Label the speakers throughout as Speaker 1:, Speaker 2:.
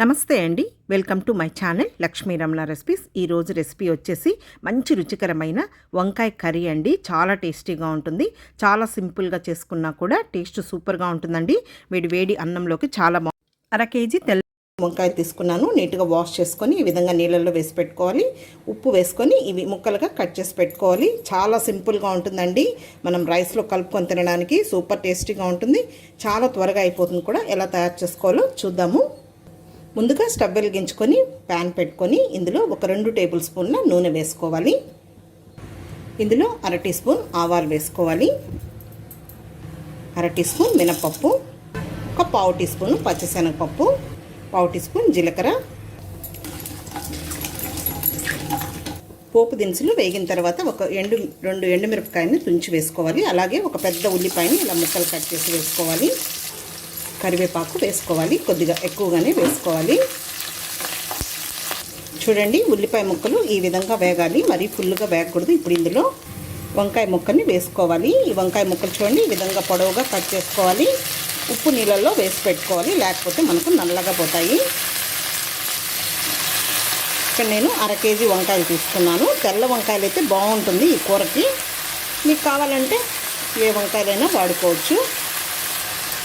Speaker 1: నమస్తే అండి. Welcome to my channel Lakshmi Ramana recipes. ఈరోజు రెసిపీ వచ్చేసి మంచి రుచికరమైన వంకాయ కర్రీ అండి. చాలా టేస్టీగా ఉంటుంది. చాలా సింపుల్గా చేసుకున్నా కూడా టేస్ట్ సూపర్గా ఉంటుందండి. వేడి వేడి అన్నంలోకి చాలా బాగుంది అర కేజీ తెల్ల వంకాయ తీసుకున్నాను. నీట్గా వాష్ చేసుకొని ఈ విధంగా నీళ్ళల్లో వేసి పెట్టుకోవాలి. ఉప్పు వేసుకొని ఇవి ముక్కలుగా కట్ చేసి పెట్టుకోవాలి. చాలా సింపుల్గా ఉంటుందండి. మనం రైస్లో కలుపుకొని తినడానికి సూపర్ టేస్టీగా ఉంటుంది. చాలా త్వరగా అయిపోతుంది కూడా. ఎలా తయారు చేసుకోవాలో చూద్దాము. ముందుగా స్టవ్ వెలిగించుకొని ప్యాన్ పెట్టుకొని ఇందులో ఒక రెండు టేబుల్ స్పూన్ల నూనె వేసుకోవాలి. ఇందులో అర టీ స్పూన్ ఆవాలు వేసుకోవాలి. అర టీ స్పూన్ మినపప్పు ఒక పావు టీ స్పూన్ పచ్చిశనగపప్పు పావు టీ స్పూన్ జీలకర్ర. పోపు దినుసులు వేగిన తర్వాత ఒక ఎండు రెండు ఎండుమిరపకాయని తుంచి వేసుకోవాలి. అలాగే ఒక పెద్ద ఉల్లిపాయని ఇలా ముక్కలు కట్ చేసి వేసుకోవాలి. కరివేపాకు వేసుకోవాలి. కొద్దిగా ఎక్కువగానే వేసుకోవాలి. చూడండి ఉల్లిపాయ ముక్కలు ఈ విధంగా వేగాలి. మరి ఫుల్గా వేగకూడదు. ఇప్పుడు ఇందులో వంకాయ ముక్కని వేసుకోవాలి. ఈ వంకాయ ముక్కలు చూడండి ఈ విధంగా పొడవుగా కట్ చేసుకోవాలి. ఉప్పు నీళ్ళల్లో వేసి పెట్టుకోవాలి. లేకపోతే మనకు నల్లగా పోతాయి. ఇక్కడ నేను అర కేజీ వంకాయలు తీసుకున్నాను. తెల్ల వంకాయలు అయితే బాగుంటుంది ఈ కూరకి. మీకు కావాలంటే ఏ వంకాయలైనా వాడుకోవచ్చు.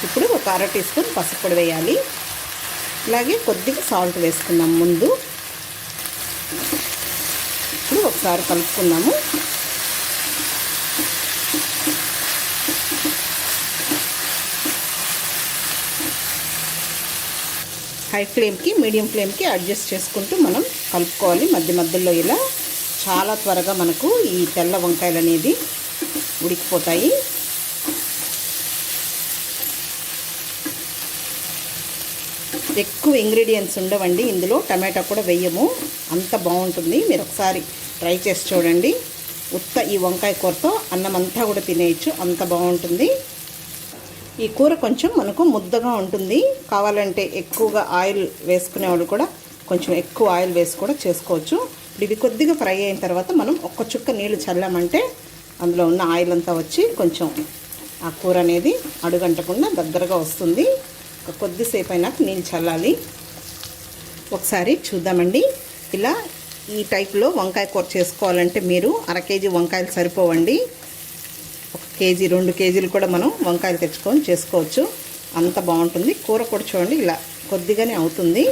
Speaker 1: ఇప్పుడు ఒక అర టీ స్పూన్ పసుపొడి వేయాలి. అలాగే కొద్దిగా సాల్ట్ వేసుకుందాం ముందు. ఇప్పుడు ఒకసారి కలుపుకుందాము. హై ఫ్లేమ్కి మీడియం ఫ్లేమ్కి అడ్జస్ట్ చేసుకుంటూ మనం కలుపుకోవాలి. మధ్య మధ్యలో ఇలా చాలా త్వరగా మనకు ఈ తెల్ల వంకాయలు అనేది ఉడికిపోతాయి. ఎక్కువ ఇంగ్రీడియంట్స్ ఉండవండి. ఇందులో టమాటా కూడా వేయము. అంత బాగుంటుంది. మీరు ఒకసారి ట్రై చేసి చూడండి. ఉత్త ఈ వంకాయ కూరతో అన్నం అంతా కూడా తినేయచ్చు. అంత బాగుంటుంది. ఈ కూర కొంచెం మనకు ముద్దగా ఉంటుంది. కావాలంటే ఎక్కువగా ఆయిల్ వేసుకునేవాళ్ళు కూడా కొంచెం ఎక్కువ ఆయిల్ వేసి కూడా చేసుకోవచ్చు. ఇప్పుడు ఇవి కొద్దిగా ఫ్రై అయిన తర్వాత మనం ఒక్క చుక్క నీళ్ళు చల్లామంటే అందులో ఉన్న ఆయిల్ అంతా వచ్చి కొంచెం ఆ కూర అనేది అడుగంటకుండా దగ్గరగా వస్తుంది. ఒక కొద్దిసేపు అయినాక నీళ్ళు చల్లాలి. ఒకసారి చూద్దామండి. ఇలా ఈ టైప్లో వంకాయ కూర చేసుకోవాలంటే మీరు అర కేజీ వంకాయలు సరిపోవండి. ఒక కేజీ రెండు కేజీలు కూడా మనం వంకాయలు తెచ్చుకొని చేసుకోవచ్చు. అంత బాగుంటుంది. కూర కూడా చూడండి ఇలా కొద్దిగానే అవుతుంది.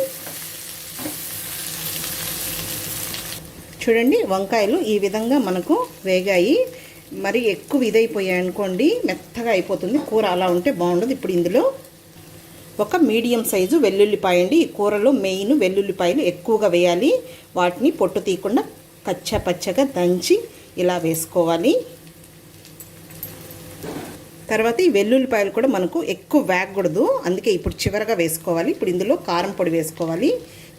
Speaker 1: చూడండి వంకాయలు ఈ విధంగా మనకు వేగాయి. మరి ఎక్కువ ఇదైపోయాయి అనుకోండి మెత్తగా అయిపోతుంది. కూర అలా ఉంటే బాగుండదు. ఇప్పుడు ఇందులో ఒక మీడియం సైజు వెల్లుల్లిపాయ అండి. ఈ కూరలో మెయిన్ వెల్లుల్లిపాయలు ఎక్కువగా వేయాలి. వాటిని పొట్టు తీయకుండా కచ్చపచ్చగా దంచి ఇలా వేసుకోవాలి. తర్వాత ఈ వెల్లుల్లిపాయలు కూడా మనకు ఎక్కువ వేగకూడదు. అందుకే ఇప్పుడు చివరగా వేసుకోవాలి. ఇప్పుడు ఇందులో కారం పొడి వేసుకోవాలి.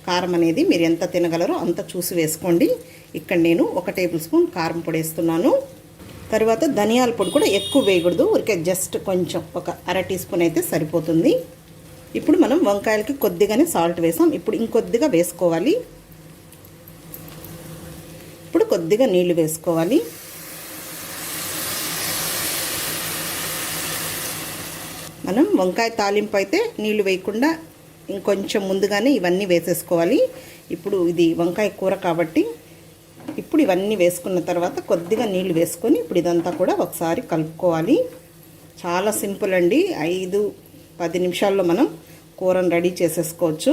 Speaker 1: కారం అనేది మీరు ఎంత తినగలరో అంత చూసి వేసుకోండి. ఇక్కడ నేను ఒక టేబుల్ స్పూన్ కారం పొడి వేస్తున్నాను. తర్వాత ధనియాల పొడి కూడా ఎక్కువ వేయకూడదు. ఊరికే జస్ట్ కొంచెం ఒక అర టీ స్పూన్ అయితే సరిపోతుంది. ఇప్పుడు మనం వంకాయలకి కొద్దిగానే సాల్ట్ వేసాం. ఇప్పుడు ఇంకొద్దిగా వేసుకోవాలి. ఇప్పుడు కొద్దిగా నీళ్ళు వేసుకోవాలి. మనం వంకాయ తాలింపు అయితే నీళ్ళు వేయకుండా ఇంకొంచెం ముందుగానే ఇవన్నీ వేసేసుకోవాలి. ఇప్పుడు ఇది వంకాయ కూర కాబట్టి ఇప్పుడు ఇవన్నీ వేసుకున్న తర్వాత కొద్దిగా నీళ్ళు వేసుకొని ఇప్పుడు ఇదంతా కూడా ఒకసారి కలుపుకోవాలి. చాలా సింపుల్ అండి. ఐదు పది నిమిషాల్లో మనం కూరను రెడీ చేసేసుకోవచ్చు.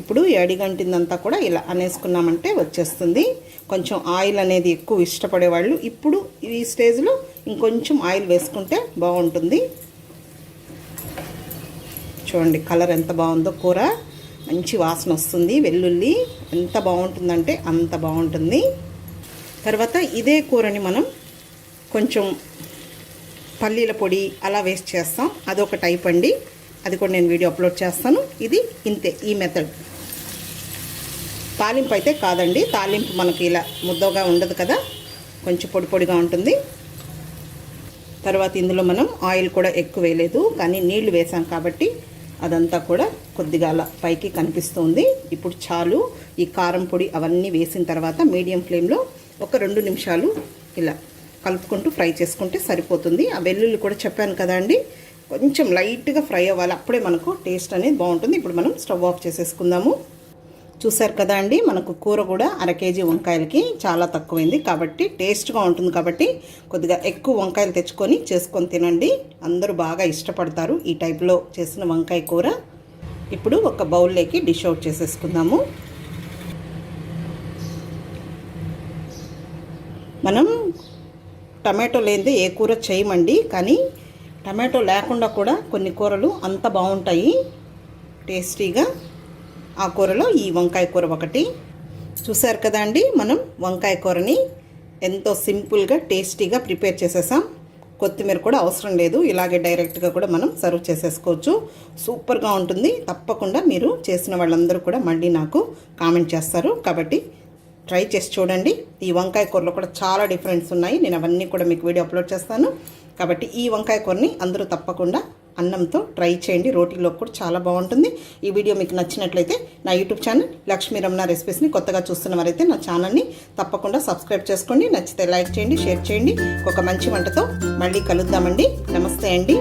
Speaker 1: ఇప్పుడు అడిగంటిందంతా కూడా ఇలా అనేసుకున్నామంటే వచ్చేస్తుంది. కొంచెం ఆయిల్ అనేది ఎక్కువ ఇష్టపడే వాళ్ళు ఇప్పుడు ఈ స్టేజ్లో ఇంకొంచెం ఆయిల్ వేసుకుంటే బాగుంటుంది. చూడండి కలర్ ఎంత బాగుందో కూర. మంచి వాసన వస్తుంది. వెల్లుల్లి ఎంత బాగుంటుందంటే అంత బాగుంటుంది. తర్వాత ఇదే కూరని మనం కొంచెం పల్లీల పొడి అలా వేస్ట్ చేస్తాం. అదొక టైప్ అండి. అది కూడా నేను వీడియో అప్లోడ్ చేస్తాను. ఇది ఇంతే ఈ మెథడ్. తాలింపు అయితే కాదండి. తాలింపు మనకి ఇలా ముద్దగా ఉండదు కదా. కొంచెం పొడి పొడిగా ఉంటుంది. తర్వాత ఇందులో మనం ఆయిల్ కూడా ఎక్కువ వేయలేదు. కానీ నీళ్ళు వేసాం కాబట్టి అదంతా కూడా కొద్దిగా అలా పైకి కనిపిస్తుంది. ఇప్పుడు చాలు ఈ కారం పొడి అవన్నీ వేసిన తర్వాత మీడియం ఫ్లేమ్లో ఒక రెండు నిమిషాలు ఇలా కలుపుకుంటూ ఫ్రై చేసుకుంటే సరిపోతుంది. ఆ వెల్లుల్లి కూడా చెప్పాను కదా అండి. కొంచెం లైట్గా ఫ్రై అవ్వాలి. అప్పుడే మనకు టేస్ట్ అనేది బాగుంటుంది. ఇప్పుడు మనం స్టవ్ ఆఫ్ చేసేసుకుందాము. చూసారు కదా అండి మనకు కూర కూడా అర కేజీ వంకాయలకి చాలా తక్కువైంది. కాబట్టి టేస్ట్గా ఉంటుంది కాబట్టి కొద్దిగా ఎక్కువ వంకాయలు తెచ్చుకొని చేసుకొని తినండి. అందరూ బాగా ఇష్టపడతారు ఈ టైప్లో చేసిన వంకాయ కూర. ఇప్పుడు ఒక బౌల్లోకి డిష్ అవుట్ చేసేసుకుందాము. మనం టమాటో లేనిదే ఏ కూర చేయమండి కానీ టమాటో లేకుండా కూడా కొన్ని కూరలు అంత బాగుంటాయి. టేస్టీగా ఆ కూరలో ఈ వంకాయ కూర ఒకటి. చూసారు కదా అండి మనం వంకాయ కూరని? ఎంతో సింపుల్గా టేస్టీగా ప్రిపేర్ చేసేసాం. కొత్తిమీర కూడా అవసరం లేదు. ఇలాగే డైరెక్ట్గా కూడా మనం సర్వ్ చేసేసుకోవచ్చు. సూపర్గా ఉంటుంది. తప్పకుండా మీరు చేసిన వాళ్ళందరూ కూడా మళ్ళీ నాకు కామెంట్ చేస్తారు. కాబట్టి ట్రై చేసి చూడండి. ఈ వంకాయ కూరలో కూడా చాలా డిఫరెన్స్ ఉన్నాయి. నేను అవన్నీ కూడా మీకు వీడియో అప్లోడ్ చేస్తాను. కాబట్టి ఈ వంకాయ కూరని అందరూ తప్పకుండా అన్నంతో ట్రై చేయండి. రోటీలో కూడా చాలా బాగుంటుంది. ఈ వీడియో మీకు నచ్చినట్లయితే నా యూట్యూబ్ ఛానల్ లక్ష్మీ రమణ రెసిపీస్ని కొత్తగా చూస్తున్న వారైతే నా ఛానల్ని తప్పకుండా సబ్స్క్రైబ్ చేసుకోండి. నచ్చితే లైక్ చేయండి షేర్ చేయండి. ఒక మంచి వంటతో మళ్ళీ కలుద్దామండి. నమస్తే అండి.